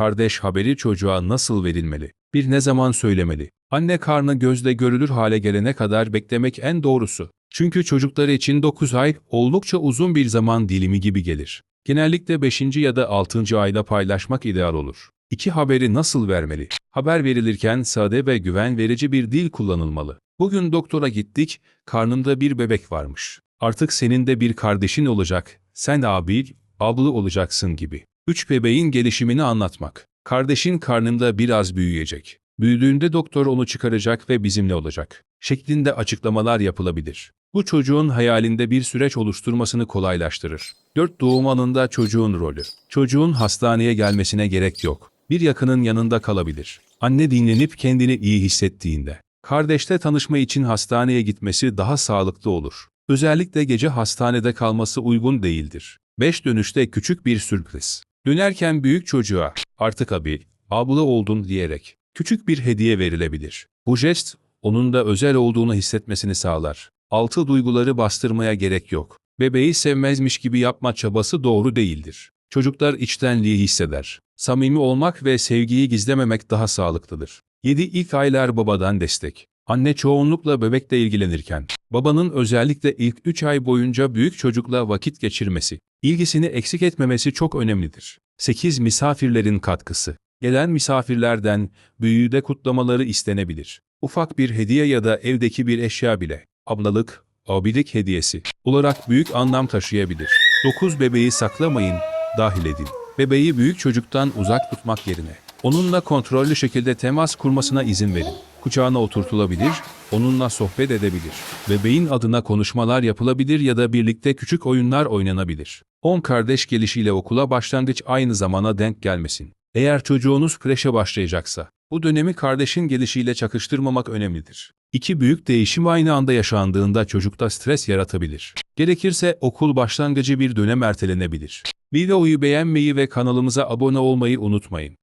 Kardeş haberi çocuğa nasıl verilmeli? Bir ne zaman söylemeli? Anne karnı gözle görülür hale gelene kadar beklemek en doğrusu. Çünkü çocuklar için 9 ay oldukça uzun bir zaman dilimi gibi gelir. Genellikle 5. ya da 6. ayda paylaşmak ideal olur. İki haberi nasıl vermeli? Haber verilirken sade ve güven verici bir dil kullanılmalı. Bugün doktora gittik, karnında bir bebek varmış. Artık senin de bir kardeşin olacak, sen abi, ablı olacaksın gibi. Üç bebeğin gelişimini anlatmak. Kardeşin karnında biraz büyüyecek. Büyüdüğünde doktor onu çıkaracak ve bizimle olacak. Şeklinde açıklamalar yapılabilir. Bu çocuğun hayalinde bir süreç oluşturmasını kolaylaştırır. Dört doğum anında çocuğun rolü. Çocuğun hastaneye gelmesine gerek yok. Bir yakının yanında kalabilir. Anne dinlenip kendini iyi hissettiğinde. Kardeşle tanışma için hastaneye gitmesi daha sağlıklı olur. Özellikle gece hastanede kalması uygun değildir. Beş dönüşte küçük bir sürpriz. Dönerken büyük çocuğa, artık abi, abla oldun diyerek, küçük bir hediye verilebilir. Bu jest, onun da özel olduğunu hissetmesini sağlar. Altı duyguları bastırmaya gerek yok. Bebeği sevmezmiş gibi yapma çabası doğru değildir. Çocuklar içtenliği hisseder. Samimi olmak ve sevgiyi gizlememek daha sağlıklıdır. 7 ilk aylar babadan destek. Anne çoğunlukla bebekle ilgilenirken, babanın özellikle ilk 3 ay boyunca büyük çocukla vakit geçirmesi, ilgisini eksik etmemesi çok önemlidir. 8 misafirlerin katkısı. Gelen misafirlerden büyüğü de kutlamaları istenebilir. Ufak bir hediye ya da evdeki bir eşya bile, ablalık, abilik hediyesi olarak büyük anlam taşıyabilir. 9 bebeği saklamayın, dahil edin. Bebeği büyük çocuktan uzak tutmak yerine, onunla kontrollü şekilde temas kurmasına izin verin. Kucağına oturtulabilir, onunla sohbet edebilir. Bebeğin adına konuşmalar yapılabilir ya da birlikte küçük oyunlar oynanabilir. 10 kardeş gelişiyle okula başlangıç aynı zamana denk gelmesin. Eğer çocuğunuz kreşe başlayacaksa, bu dönemi kardeşin gelişiyle çakıştırmamak önemlidir. İki büyük değişim aynı anda yaşandığında çocukta stres yaratabilir. Gerekirse okul başlangıcı bir dönem ertelenebilir. Videoyu beğenmeyi ve kanalımıza abone olmayı unutmayın.